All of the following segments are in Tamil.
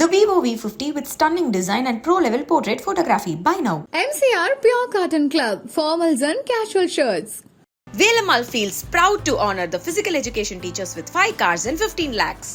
The Vivo V50 with stunning design and pro level portrait photography. Buy now. MCR Pure Cotton Club, formals and casual shirts. Velamal feels proud to honor the physical education teachers with 5 cars and 15 lakhs.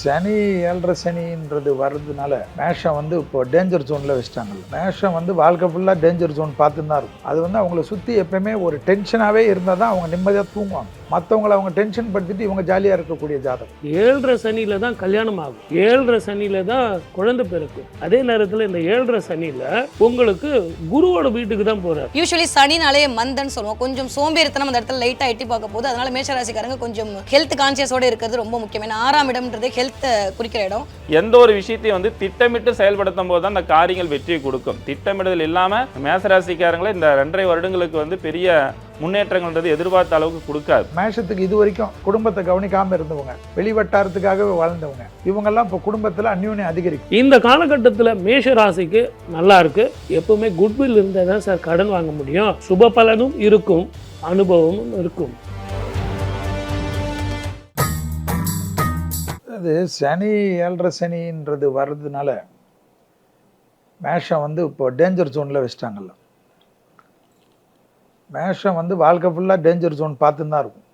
சனி ஏழரை சனின்றது வர்றதுனால மேஷம் வந்து இப்போ டேஞ்சர் ஜோனில் வச்சிட்டாங்கல்ல மேஷம் வந்து வாழ்க்கை ஃபுல்லாக டேஞ்சர் ஜோன் பார்த்துன்னு தான் இருக்கும் அது வந்து அவங்கள சுற்றி எப்பயுமே ஒரு டென்ஷனாகவே இருந்தால் தான் அவங்க நிம்மதியாக தூங்குவாங்க மற்றவங்கள அவங்க டென்ஷன் படுத்திட்டு இவங்க ஜாலியாக இருக்கக்கூடிய ஜாதகம். ஏழரை சனியில தான் கல்யாணம் ஆகும். ஏழரை சனியில தான் குழந்தை பிறக்கும். அதே நேரத்தில் இந்த ஏழரை சனியில உங்களுக்கு குருவோட வீட்டுக்கு தான் போறாரு. யூஸ்வலி சனினாலே மந்தன் சொல்லுவோம். கொஞ்சம் சோம்பேறித்தனம் அந்த இடத்துல லைட்டாக எட்டி பார்க்க போகுது அதனால மேஷராசிக்காரங்க கொஞ்சம் ஹெல்த் கான்சியஸோட இருக்கிறது ரொம்ப முக்கியம். ஏன்னா ஆறாம் இடம்ன்றது ஹெல்த்தை குறிக்கிற இடம். எந்த ஒரு விஷயத்தையும் வந்து திட்டமிட்டு செயல்படுத்தும் போது தான் அந்த காரியங்கள் வெற்றியை கொடுக்கும். திட்டமிடுதல் இல்லாம மேசராசிக்காரங்களே இந்த ரெண்டரை வருடங்களுக்கு வந்து பெரிய முன்னேற்றங்கள்ன்றது எதிர்பார்த்த அளவுக்கு கொடுக்காது. மேஷத்துக்கு இது வரைக்கும் குடும்பத்தை கவனிக்காமல் இருந்தவங்க வெளிவட்டாரத்துக்காகவே வாழ்ந்தவங்க இவங்கெல்லாம் இப்போ குடும்பத்தில் அந்யூன்யம் அதிகரிக்கும். இந்த காலகட்டத்தில் மேஷ ராசிக்கு நல்லா இருக்கு. எப்பவுமே குட்வில் இருந்தால் தான் சார் கடன் வாங்க முடியும். சுப பலனும் இருக்கும் அனுபவமும் இருக்கும். அது சனி ஏழரை சனின்றது வர்றதுனால மேஷம் வந்து இப்போ டேஞ்சர் ஜோனில் வச்சிட்டாங்கல்ல. மேஷம் வந்து வாழ்க்கை ஃபுல்லாக டேஞ்சர் ஜோன் பார்த்துன்னு தான் இருக்கும்.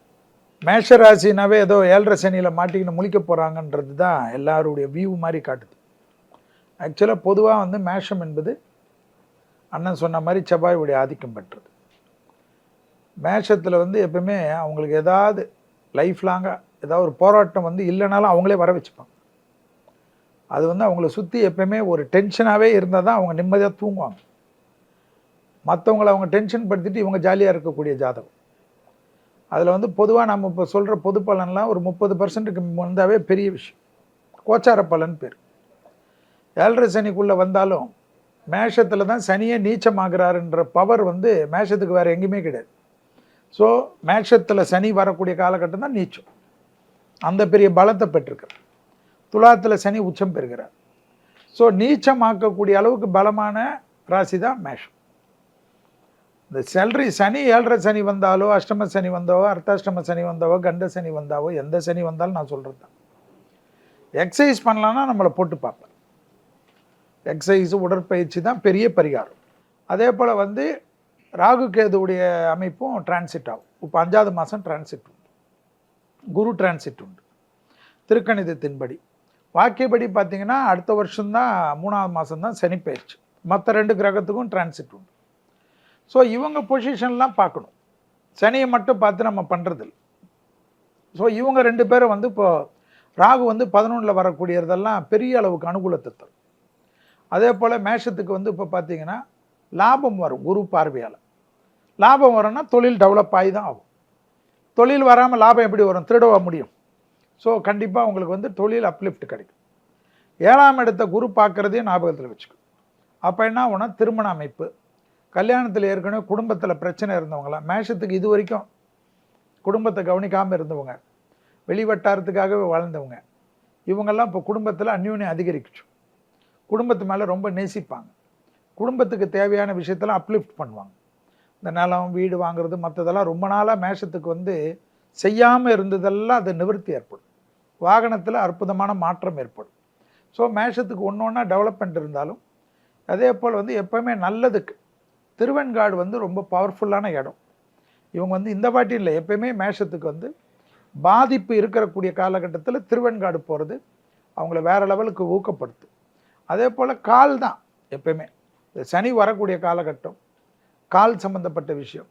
மேஷ ராசினாவே ஏதோ ஏழரை சனியில் மாட்டிக்கின்னு முழிக்க போகிறாங்கன்றது தான் எல்லாருடைய வியூ மாதிரி காட்டுது. ஆக்சுவலாக பொதுவாக வந்து மேஷம் என்பது அண்ணன் சொன்ன மாதிரி செவ்வாயுடைய ஆதிக்கம் பெற்றது. மேஷத்தில் வந்து எப்பவுமே அவங்களுக்கு ஏதாவது லைஃப் லாங்காக ஏதாவது ஒரு போராட்டம் வந்து இல்லைனாலும் அவங்களே வர வச்சுப்பாங்க. அது வந்து அவங்கள சுற்றி எப்பயுமே ஒரு டென்ஷனாகவே இருந்தால் தான் அவங்க நிம்மதியாக தூங்குவாங்க. மற்றவங்கள அவங்க டென்ஷன் படுத்திட்டு இவங்க ஜாலியாக இருக்கக்கூடிய ஜாதகம். அதில் வந்து பொதுவாக நம்ம இப்போ சொல்கிற பொது பலன்லாம் ஒரு முப்பது பர்சன்ட்டுக்கு வந்தாவே பெரிய விஷயம். கோச்சார பலன் பேர். ஏழரை சனிக்குள்ளே வந்தாலும் மேஷத்தில் தான் சனியே நீச்சமாகிறாருன்ற பவர் வந்து மேஷத்துக்கு வேறு எங்கேயுமே கிடையாது. ஸோ மேஷத்தில் சனி வரக்கூடிய காலகட்டம் தான் நீச்சம். அந்த பெரிய பலத்தை பெற்றிருக்கிறார். துலாத்தில் சனி உச்சம் பெறுகிறார். ஸோ நீச்சமாக்கக்கூடிய அளவுக்கு பலமான ராசி தான் மேஷம். இந்த செல்ரி சனி ஏழரை சனி வந்தாலோ அஷ்டம சனி வந்தாவோ அர்த்தாஷ்டம சனி வந்தாவோ கண்ட சனி வந்தாவோ எந்த சனி வந்தாலும் நான் சொல்கிறது தான். எக்ஸசைஸ் பண்ணலான்னா நம்மளை போட்டு பார்ப்பேன். எக்ஸசைஸ் உடற்பயிற்சி தான் பெரிய பரிகாரம். அதே போல் வந்து ராகு கேதுவுடைய அமைப்பும் டிரான்சிட் ஆகும். இப்போ அஞ்சாவது மாதம் டிரான்சிட் உண்டு. குரு டிரான்சிட் உண்டு. திருக்கணிதத்தின்படி. வாக்கியப்படி பார்த்தீங்கன்னா அடுத்த வருஷம்தான் மூணாவது மாதம் தான் சனி பயிற்சி மற்ற ரெண்டு கிரகத்துக்கும் டிரான்சிட் உண்டு. ஸோ இவங்க பொசிஷன்லாம் பார்க்கணும். சனியை மட்டும் பார்த்து நம்ம பண்ணுறதில்ல ஸோ இவங்க ரெண்டு பேரும் வந்து இப்போ ராகு வந்து பதினொன்றில் வரக்கூடியதெல்லாம் பெரிய அளவுக்கு அனுகூலத்தை தரும் அதே போல் மேஷத்துக்கு வந்து இப்போ பார்த்தீங்கன்னா லாபம் வரும் குரு பார்வையால். லாபம் வரும்னா தொழில் டெவலப் ஆகி தான் ஆகும். தொழில் வராமல் லாபம் எப்படி வரும்? திருடவா முடியும். ஸோ கண்டிப்பாக உங்களுக்கு வந்து தொழில் அப்லிஃப்ட் கிடைக்கும். ஏழாம் இடத்த குரு பார்க்குறதையும் ஞாபகத்தில் வச்சுக்கணும் அப்போ என்ன ஆகும்னா திருமண அமைப்பு கல்யாணத்தில் ஏற்கனவே குடும்பத்தில் பிரச்சனை இருந்தவங்களாம். மேஷத்துக்கு இது வரைக்கும் குடும்பத்தை கவனிக்காமல் இருந்தவங்க. வெளிவட்டாரத்துக்காகவே வாழ்ந்தவங்க. இவங்கெல்லாம் இப்போ குடும்பத்தில் அந்யூன்யம் அதிகரிக்குச்சு. குடும்பத்து மேலே ரொம்ப நேசிப்பாங்க. குடும்பத்துக்கு தேவையான விஷயத்தெல்லாம் அப்லிஃப்ட் பண்ணுவாங்க. இந்த நிலம் வீடு வாங்குறது மற்றதெல்லாம் ரொம்ப நாளாக மேஷத்துக்கு வந்து செய்யாமல் இருந்ததெல்லாம் அது நிவர்த்தி ஏற்படும். வாகனத்தில் அற்புதமான மாற்றம் ஏற்படும். ஸோ மேஷத்துக்கு ஒன்று ஒன்றா டெவலப்மெண்ட் இருந்தாலும் அதே போல் வந்து எப்போவுமே நல்லதுக்கு திருவெண்காடு வந்து ரொம்ப பவர்ஃபுல்லான இடம். இவங்க வந்து இந்த வாட்டி இல்லை எப்பயுமே மேஷத்துக்கு வந்து பாதிப்பு இருக்கக்கூடிய காலகட்டத்தில் திருவெண்காடு போகிறது அவங்கள வேறு லெவலுக்கு ஊக்கப்படுத்து. அதே போல் கால் தான் எப்பயுமே. இந்த சனி வரக்கூடிய காலகட்டம் கால் சம்மந்தப்பட்ட விஷயம்.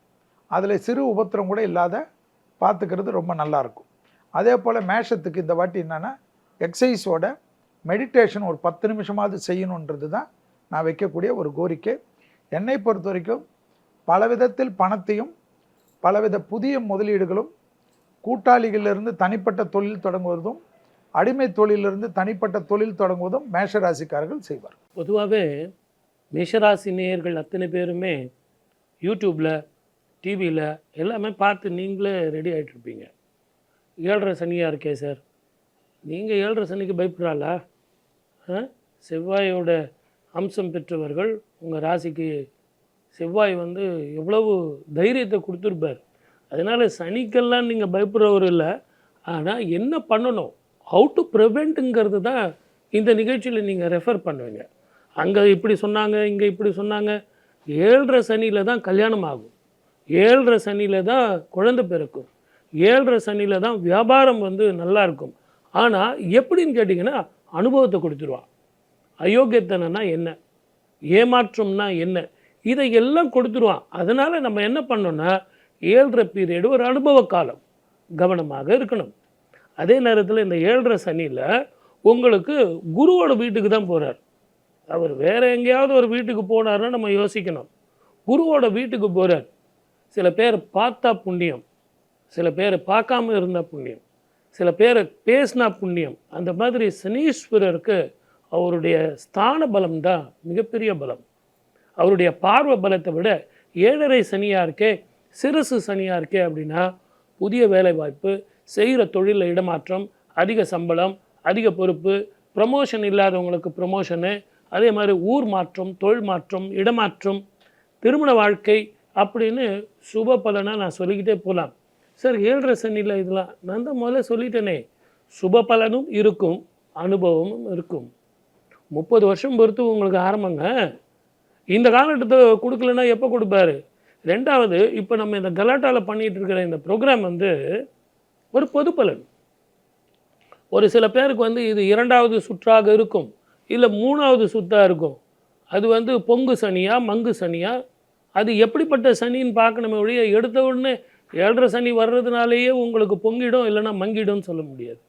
அதில் சிறு உபத்திரம் கூட இல்லாத பார்த்துக்கிறது ரொம்ப நல்லாயிருக்கும் அதே போல் மேஷத்துக்கு இந்த வாட்டி என்னென்னா எக்ஸசைஸோட மெடிடேஷன் ஒரு பத்து நிமிஷமாவது செய்யணுன்றது தான் நான் வைக்கக்கூடிய ஒரு கோரிக்கை. என்னை பொறுத்த வரைக்கும் பல விதத்தில் பணத்தையும் பலவித புதிய முதலீடுகளும் கூட்டாளிகளிலிருந்து தனிப்பட்ட தொழில் தொடங்குவதும் அடிமை தொழிலிருந்து தனிப்பட்ட தொழில் தொடங்குவதும் மேஷராசிக்காரர்கள் செய்வார். பொதுவாகவே மேஷராசி நேயர்கள் அத்தனை பேருமே யூடியூப்பில் டிவியில் எல்லாமே பார்த்து நீங்களே ரெடி ஆகிட்டு இருப்பீங்க. ஏழரை சனியாக இருக்கே சார். நீங்கள் ஏழரை சனிக்கு பயப்படுறாளா? ஆ? செவ்வாயோட அம்சம் பெற்றவர்கள் உங்கள் ராசிக்கு செவ்வாய் வந்து எவ்வளவு தைரியத்தை கொடுத்துருப்பார். அதனால் சனிக்கெல்லாம் நீங்கள் பயப்படுறவர் இல்லை. ஆனால் என்ன பண்ணணும்? ஹவு டு ப்ரிவெண்ட்டுங்கிறது தான் இந்த நிகழ்ச்சியில் நீங்கள் ரெஃபர் பண்ணுவீங்க. அங்கே இப்படி சொன்னாங்க இங்கே இப்படி சொன்னாங்க. ஏழரை சனியில் தான் கல்யாணம் ஆகும். ஏழரை சனியில் தான் குழந்தை பிறக்கும். ஏழரை சனியில் தான் வியாபாரம் வந்து நல்லா இருக்கும். ஆனால் எப்படின்னு கேட்டிங்கன்னா அனுபவத்தை கொடுத்துருவான் அயோக்கியத்தனம்னா என்ன? ஏமாற்றம்னா என்ன? இதை எல்லாம் கொடுத்துருவான். அதனால் நம்ம என்ன பண்ணோன்னா ஏழரை பீரியடு ஒரு அனுபவ காலம் கவனமாக இருக்கணும். அதே நேரத்தில் இந்த ஏழரை சனியில் உங்களுக்கு குருவோட வீட்டுக்கு தான் போகிறார் அவர் வேறு எங்கேயாவது ஒரு வீட்டுக்கு போனார்னா நம்ம யோசிக்கணும். குருவோட வீட்டுக்கு போகிறார் சில பேர் பார்த்தா புண்ணியம் சில பேர் பார்க்காம இருந்தால் புண்ணியம் சில பேர் பேசினா புண்ணியம். அந்த மாதிரி சனீஸ்வரருக்கு அவருடைய ஸ்தான பலம் தான் மிகப்பெரிய பலம். அவருடைய பார்வை பலத்தை விட ஏழரை சனியாக இருக்கே சிறுசு சனியாக இருக்கே அப்படின்னா புதிய வேலைவாய்ப்பு செய்கிற தொழிலில் இடமாற்றம் அதிக சம்பளம் அதிக பொறுப்பு ப்ரமோஷன் இல்லாதவங்களுக்கு ப்ரமோஷனு அதே மாதிரி ஊர் மாற்றம் தொழில் மாற்றம் இடமாற்றம் திருமண வாழ்க்கை அப்படின்னு சுப பலனாக நான் சொல்லிக்கிட்டே போகலாம் சார் ஏழரை சனியில் இதெல்லாம் நான் தான் முதல்ல சொல்லிட்டேனே. சுப பலனும் இருக்கும் அனுபவமும் இருக்கும். முப்பது வருஷம் பொறுத்து உங்களுக்கு ஆரம்பங்க. இந்த காலகட்டத்தை கொடுக்கலன்னா எப்போ கொடுப்பாரு? ரெண்டாவது இப்போ நம்ம இந்த கலாட்டாவில் பண்ணிகிட்டு இருக்கிற இந்த ப்ரோக்ராம் வந்து ஒரு பொது பலன். ஒரு சில பேருக்கு வந்து இது இரண்டாவது சுற்றாக இருக்கும் இல்லை மூணாவது சுத்தாக இருக்கும். அது வந்து பொங்கு சனியா மங்கு சனியா? அது எப்படிப்பட்ட சனின்னு பார்க்கணுமே ஒழிய எடுத்த உடனே ஏழரை சனி வர்றதுனாலேயே உங்களுக்கு பொங்கிடும் இல்லைன்னா மங்கிடும்னு சொல்ல முடியாது.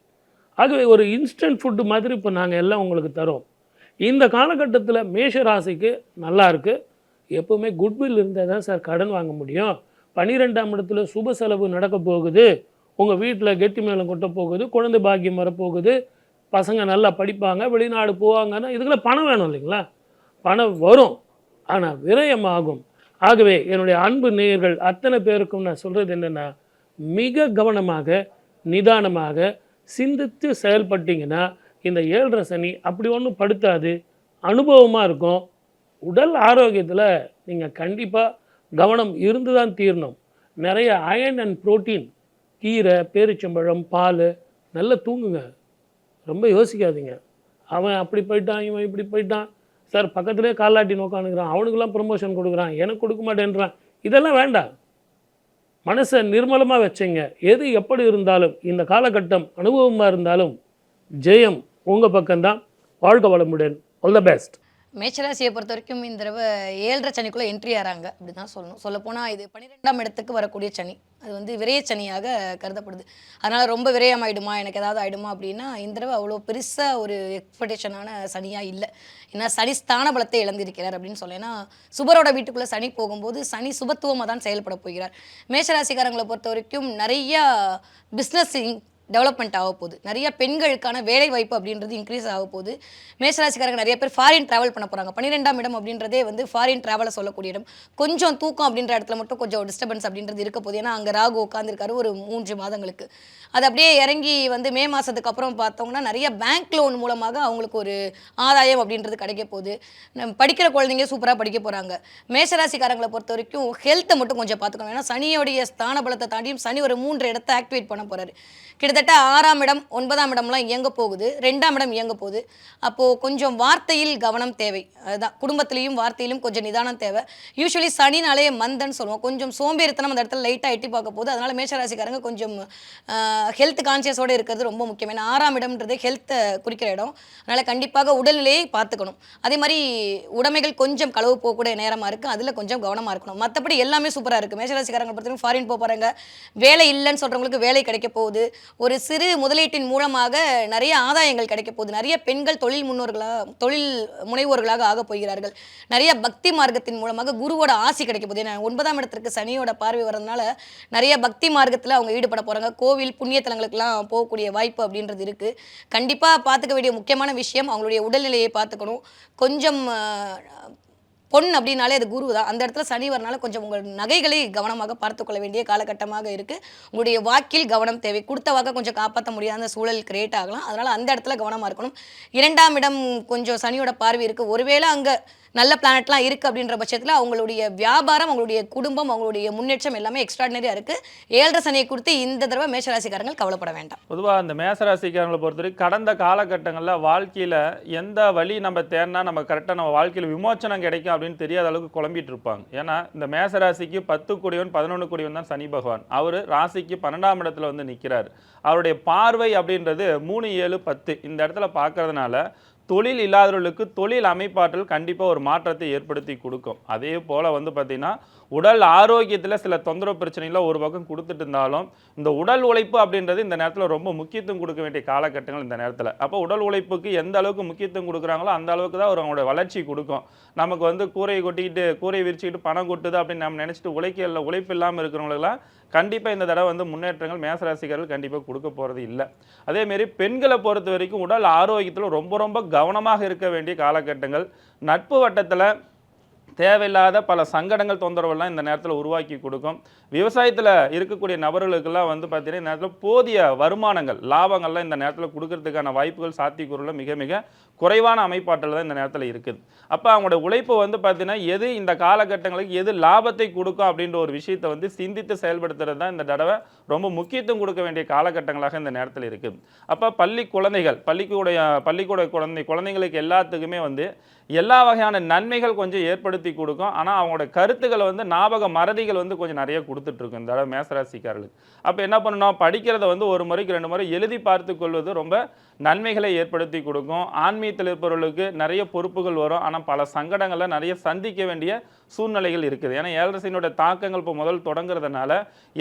ஆகவே ஒரு இன்ஸ்டன்ட் ஃபுட்டு மாதிரி இப்போ நாங்கள் எல்லாம் உங்களுக்கு தரோம். இந்த காலகட்டத்தில் மேஷ ராசிக்கு நல்லா இருக்குது எப்போவுமே குட்வில் இருந்தால் தான் சார் கடன் வாங்க முடியும். பன்னிரெண்டாம் இடத்துல சுப செலவு நடக்க போகுது. உங்கள் வீட்டில் கெட்டி மேளம் கொட்ட போகுது குழந்தை பாக்கியம் வரப்போகுது பசங்க நல்லா படிப்பாங்க வெளிநாடு போவாங்கன்னா இதுக்குள்ள பணம் வேணும் இல்லைங்களா? பணம் வரும் ஆனால் விரயமாகும். ஆகவே என்னுடைய அன்பு நேயர்கள் அத்தனை பேருக்கும் நான் சொல்கிறது என்னென்னா மிக கவனமாக நிதானமாக சிந்தித்து செயல்பட்டீங்கன்னா இந்த ஏழரை சனி அப்படி ஒன்றும் படுத்தாது அனுபவமாக இருக்கும். உடல் ஆரோக்கியத்தில் நீங்கள் கண்டிப்பாக கவனம் இருந்து தான் தீரணும். நிறைய அயன் அண்ட் புரோட்டீன் கீரை பேரிச்சம்பழம் பால் நல்லா தூங்குங்க. ரொம்ப யோசிக்காதீங்க. அவன் அப்படி போயிட்டான் இவன் இப்படி போயிட்டான். சார் பக்கத்துலேயே காலாட்டி நோக்கானுங்கிறான். அவனுக்கெல்லாம் ப்ரொமோஷன் கொடுக்குறான். எனக்கு கொடுக்க மாட்டேன்றான். இதெல்லாம் வேண்டாம். மனசை நிர்மலமாக வச்சுங்க. எது எப்படி இருந்தாலும் இந்த காலகட்டம் அனுபவமாக இருந்தாலும் ஜெயம் உங்கள் பக்கம்தான். வாழ்க வளமுடன். ஆல் த பெஸ்ட் மேச்சராசியை பொறுத்த வரைக்கும் இந்த தடவை ஏழரை சனிக்குள்ளே என்ட்ரி ஆறாங்க. அப்படி தான் சொல்லணும். சொல்லப்போனால் இது பன்னிரெண்டாம் இடத்துக்கு வரக்கூடிய சனி. அது வந்து விரய சனியாக கருதப்படுது. அதனால் ரொம்ப விரயம் ஆயிடுமா எனக்கு ஏதாவது ஆகிடுமா அப்படின்னா இந்த தடவை அவ்வளோ பெருசாக ஒரு எக்ஸ்பெக்டேஷனான சனியாக இல்லை. ஏன்னா சனி ஸ்தான பலத்தை இழந்திருக்கிறார் அப்படின்னு சொல்ல ஏன்னா சுபரோட வீட்டுக்குள்ளே சனி போகும்போது சனி சுபத்துவமாக தான் செயல்பட போகிறார். மேஷராசிக்காரங்களை பொறுத்த வரைக்கும் நிறையா பிஸ்னஸ் டெவலப்மெண்ட் ஆக போகுது. நிறைய பெண்களுக்கான வேலை வாய்ப்பு அப்படின்றது இன்க்ரீஸ் ஆக போகுது. மேஷராசிக்காரங்க நிறைய பேர் ஃபாரின் ட்ராவல் பண்ண போகிறாங்க பன்னிரெண்டாம் இடம் அப்படின்றதே வந்து ஃபாரின் ட்ராவலை சொல்லக்கூடிய இடம். கொஞ்சம் தூக்கம் அப்படின்ற இடத்துல மட்டும் கொஞ்சம் டிஸ்டர்பன்ஸ் அப்படின்றது இருக்க போகுது. ஏன்னா அங்கே ராகு உட்காந்துருக்காரு ஒரு மூன்று மாதங்களுக்கு. அது அப்படியே இறங்கி வந்து மே மாதத்துக்கு அப்புறம் பார்த்தோம்னா நிறைய பேங்க் லோன் மூலமாக அவங்களுக்கு ஒரு ஆதாயம் அப்படின்றது கிடைக்க போகுது. படிக்கிற குழந்தைங்க சூப்பராக படிக்க போகிறாங்க மேஷராசிக்காரங்களை பொறுத்த வரைக்கும் ஹெல்த்தை மட்டும் கொஞ்சம் பார்த்துக்கணும். ஏன்னா சனியோடைய ஸ்தான பலத்தை தாண்டியும் சனி ஒரு மூன்று இடத்த ஆக்டிவேட் பண்ண போகிறாரு கிட்டத்தட்ட ஆறாம் இடம் ஒன்பதாம் இடம்லாம் இயங்க போகுது. ரெண்டாம் இடம் இயங்க போகுது. அப்போது கொஞ்சம் வார்த்தையில் கவனம் தேவை. அதுதான். குடும்பத்திலையும் வார்த்தையிலும் கொஞ்சம் நிதானம் தேவை. யூஸ்வலி சனினாலே மந்தன்னு சொல்லுவோம். கொஞ்சம் சோம்பேறித்தனம் அந்த இடத்துல லைட்டாக எட்டி பார்க்க போகுது. அதனால் மேஷராசிக்காரங்க கொஞ்சம் ஹெல்த் கான்சியஸோடு இருக்கிறது ரொம்ப முக்கியம். ஏன்னா ஆறாம் இடம்ன்றது ஹெல்த்தை குறிக்கிற இடம். அதனால் கண்டிப்பாக உடல்நிலையை பார்த்துக்கணும். அதே மாதிரி உடைமைகள் கொஞ்சம் களவு போகக்கூடிய நேரமாக இருக்குது அதில் கொஞ்சம் கவனமாக இருக்கணும். மற்றபடி எல்லாமே சூப்பராக இருக்குது மேஷராசிக்காரங்களை பொறுத்தவரைக்கும் ஃபாரின் போக போகிறாங்க வேலை இல்லைன்னு சொல்கிறவங்களுக்கு வேலை கிடைக்க போகுது. ஒரு சிறு முதலீட்டின் மூலமாக நிறைய ஆதாயங்கள் கிடைக்க போகுது. நிறைய பெண்கள் தொழில் முன்னோர்களாக தொழில் முனைவோர்களாக ஆக போகிறார்கள். நிறைய பக்தி மார்க்கத்தின் மூலமாக குருவோட ஆசி கிடைக்க போகுது. ஏன்னா ஒன்பதாம் இடத்திற்கு சனியோட பார்வை வரதுனால நிறைய பக்தி மார்க்கத்தில் அவங்க ஈடுபட போகிறாங்க கோவில் புண்ணிய தலங்களுக்கெல்லாம் போகக்கூடிய வாய்ப்பு அப்படின்றது இருக்குது கண்டிப்பாக பார்த்துக்க வேண்டிய முக்கியமான விஷயம் அவங்களுடைய உடல்நிலையை பார்த்துக்கணும். கொஞ்சம் பொன் அப்படின்னாலே அது குரு தான் அந்த இடத்துல சனி வரனால கொஞ்சம் உங்கள் நகைகளை கவனமாக பார்த்துக்கொள்ள வேண்டிய காலகட்டமாக இருக்குது உங்களுடைய வாக்கில் கவனம் தேவை. கொடுத்த வாக்கை கொஞ்சம் காப்பாற்ற முடியாத சூழல் கிரியேட் ஆகலாம். அதனால் அந்த இடத்துல கவனமாக இருக்கணும். இரண்டாம் இடம் கொஞ்சம் சனியோட பார்வை இருக்குது ஒருவேளை அங்கே நல்ல பிளானட்லாம் இருக்குது அப்படின்ற பட்சத்தில் அவங்களுடைய வியாபாரம் அவங்களுடைய குடும்பம் அவங்களுடைய முன்னேற்றம் எல்லாமே எக்ஸ்ட்ராடினரியாக இருக்குது ஏழரை சனியை குறித்து இந்த தடவை மேஷராசிக்காரங்கள் கவலைப்பட வேண்டாம். பொதுவாக அந்த மேசராசிக்காரங்களை பொறுத்தவரைக்கும் கடந்த காலகட்டங்களில் வாழ்க்கையில் எந்த வழி நம்ம தேர்னா நம்ம கரெக்டாக நம்ம வாழ்க்கையில் விமோச்சனம் கிடைக்கும் அப்படின்னு தெரியாத அளவுக்கு குழம்பிட்டு இருப்பாங்க. ஏன்னா இந்த மேச ராசிக்கு பத்து கூடியவன் பதினொன்று கூடியவன் தான் சனி பகவான். அவர் ராசிக்கு பன்னெண்டாம் இடத்துல வந்து நிற்கிறார் அவருடைய பார்வை அப்படின்றது மூணு ஏழு பத்து இந்த இடத்துல பார்க்கறதுனால தொழில் இல்லாதவர்களுக்கு தொழில் அமைப்பாற்றல் கண்டிப்பாக ஒரு மாற்றத்தை ஏற்படுத்தி கொடுக்கும். அதே போல் வந்து பார்த்திங்கன்னா உடல் ஆரோக்கியத்தில் சில தொந்தரவு பிரச்சனைகளை ஒரு பக்கம் கொடுத்துட்டு இருந்தாலும் இந்த உடல் உழைப்பு அப்படின்றது இந்த நேரத்தில் ரொம்ப முக்கியத்துவம் கொடுக்க வேண்டிய காலகட்டங்கள் இந்த நேரத்தில். அப்போ உடல் உழைப்புக்கு எந்த அளவுக்கு முக்கியத்துவம் கொடுக்குறாங்களோ அந்த அளவுக்கு தான் ஒரு அவங்களோட வளர்ச்சி கொடுக்கும். நமக்கு வந்து கூரையை கொட்டிக்கிட்டு கூரையை விரிச்சிக்கிட்டு பணம் கொட்டுது அப்படின்னு நம்ம நினச்சிட்டு உழைக்கல உழைப்பு இல்லாமல் இருக்கிறவங்களுக்குலாம் கண்டிப்பாக இந்த தடவை வந்து முன்னேற்றங்கள் மேசராசிக்காரர்கள் கண்டிப்பாக கொடுக்க போகிறது இல்லை. அதேமாரி பெண்களை பொறுத்த வரைக்கும் உடல் ஆரோக்கியத்தில் ரொம்ப ரொம்ப கவனமாக இருக்க வேண்டிய காலகட்டங்கள். நட்பு வட்டத்தில் தேவையில்லாத பல சங்கடங்கள் தொந்தரவுலாம் இந்த நேரத்தில் உருவாக்கி கொடுக்கும். விவசாயத்தில் இருக்கக்கூடிய நபர்களுக்கெல்லாம் வந்து பார்த்தீங்கன்னா இந்த நேரத்தில் போதிய வருமானங்கள் லாபங்கள்லாம் இந்த நேரத்தில் கொடுக்கறதுக்கான வாய்ப்புகள் சாத்தியக்கூறில் மிக மிக குறைவான அமைப்பாற்றல் தான் இந்த நேரத்தில் இருக்குது. அப்போ அவங்களோட உழைப்பு வந்து பார்த்தீங்கன்னா எது இந்த காலகட்டங்களுக்கு எது லாபத்தை கொடுக்கும் அப்படின்ற ஒரு விஷயத்தை வந்து சிந்தித்து செயல்படுத்துறது தான் இந்த தடவை ரொம்ப முக்கியத்துவம் கொடுக்க வேண்டிய காலகட்டங்களாக இந்த நேரத்தில் இருக்குது. அப்போ பள்ளி குழந்தைகள் பள்ளிக்கூடைய பள்ளிக்கூட குழந்தை குழந்தைங்களுக்கு எல்லாத்துக்குமே வந்து எல்லா வகையான நன்மைகள் கொஞ்சம் ஏற்படுத்தி கொடுக்கும். ஆனால் அவங்களோட கருத்துக்களை வந்து ஞாபக மறதிகள் வந்து கொஞ்சம் நிறைய கொடுத்துட்ருக்கும் இந்த தடவை மேசராசிக்காரர்களுக்கு. அப்போ என்ன பண்ணணும்? படிக்கிறத வந்து ஒரு முறைக்கு ரெண்டு முறை எழுதி பார்த்து கொள்வது ரொம்ப நன்மைகளை ஏற்படுத்தி கொடுக்கும். ஆன்மீகத்தில் இருப்பவர்களுக்கு நிறைய பொறுப்புகள் வரும். ஆனால் பல சங்கடங்களை நிறைய சந்திக்க வேண்டிய சூழ்நிலைகள் இருக்குது. ஏன்னா ஏழரசினுடைய தாக்கங்கள் இப்போ முதல் தொடங்குறதுனால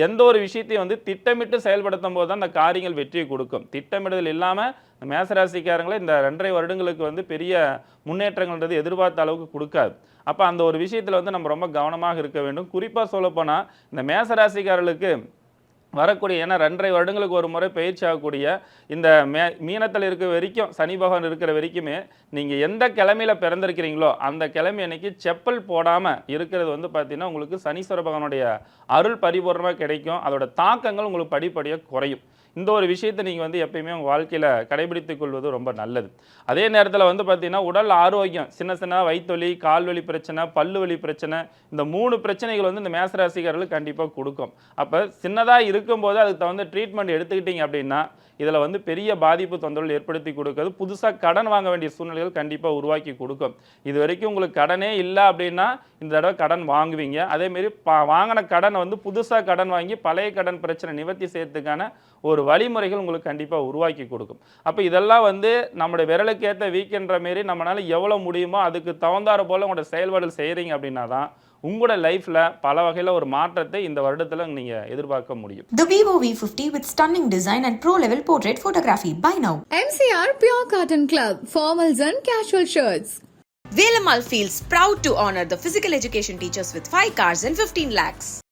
எந்த ஒரு விஷயத்தையும் வந்து திட்டமிட்டு செயல்படுத்தும் போது தான் அந்த காரியங்கள் வெற்றியை கொடுக்கும். திட்டமிடுதல் இல்லாமல் மேசராசிக்காரங்களே இந்த ரெண்டரை வருடங்களுக்கு வந்து பெரிய முன்னேற்றங்கள்ன்றது எதிர்பார்த்த அளவுக்கு கொடுக்காது. அப்போ அந்த ஒரு விஷயத்தில் வந்து நம்ம ரொம்ப கவனமாக இருக்க வேண்டும். குறிப்பாக சொல்லப்போனால் இந்த மேசராசிக்காரர்களுக்கு வரக்கூடிய ஏன்னா ரெண்டரை வருடங்களுக்கு ஒரு முறை பயிற்சி ஆகக்கூடிய இந்த மே மீனத்தில் இருக்க வரைக்கும் சனி பகவான் இருக்கிற வரைக்குமே நீங்கள் எந்த கிழமையில் பிறந்திருக்கிறீங்களோ அந்த கிழமை அன்னைக்கு செப்பல் போடாமல் இருக்கிறது வந்து பார்த்தீங்கன்னா உங்களுக்கு சனீஸ்வர பகவானுடைய அருள் பரிபூர்ணமாக கிடைக்கும். அதோட தாக்கங்கள் உங்களுக்கு படிப்படியாக குறையும். இந்த ஒரு விஷயத்தை நீங்கள் வந்து எப்பயுமே உங்கள் வாழ்க்கையில் கடைபிடித்துக் கொள்வது ரொம்ப நல்லது. அதே நேரத்தில் வந்து பார்த்தீங்கன்னா உடல் ஆரோக்கியம் சின்ன சின்ன வயிற்றுவலி கால்வலி பிரச்சனை பல்லு வலி பிரச்சனை இந்த மூணு பிரச்சனைகள் வந்து இந்த மேசராசிக்காரர்களுக்கு கண்டிப்பாக கொடுக்கும். அப்போ சின்னதாக இருக்கும்போது அதுக்கு தகுந்த ட்ரீட்மெண்ட் எடுத்துக்கிட்டீங்க அப்படின்னா இதில் வந்து பெரிய பாதிப்பு தொந்தரவு ஏற்படுத்தி கொடுக்குறது. புதுசாக கடன் வாங்க வேண்டிய சூழ்நிலைகள் கண்டிப்பாக உருவாக்கி கொடுக்கும். இது வரைக்கும் உங்களுக்கு கடனே இல்லை அப்படின்னா இந்த தடவை கடன் வாங்குவீங்க. அதேமாரி பா வாங்கின கடனை வந்து புதுசாக கடன் வாங்கி பழைய கடன் பிரச்சனை நிவர்த்தி செய்யறதுக்கான ஒரு வழிமுறைகள் உங்களுக்கு கண்டிப்பாக உருவாக்கி கொடுக்கும். அப்போ இதெல்லாம் வந்து நம்மளுடைய விரலுக்கேற்ற வீக்கென்ற மாரி நம்மளால் எவ்வளோ முடியுமோ அதுக்கு தகுந்தாறு போல் உங்களோட செயல்பாடுகள் செய்கிறீங்க அப்படின்னா தான் உங்களோட லைஃப்பில் பல வகையில் ஒரு மாற்றத்தை இந்த வருடத்தில் நீங்கள் எதிர்பார்க்க முடியும் The Vivo V50 with stunning design and pro level portrait photography. Buy now. MCR Pure Cotton Club, formals and casual shirts. Velamal feels proud to honor the physical education teachers with 5 cars and 15 lakhs.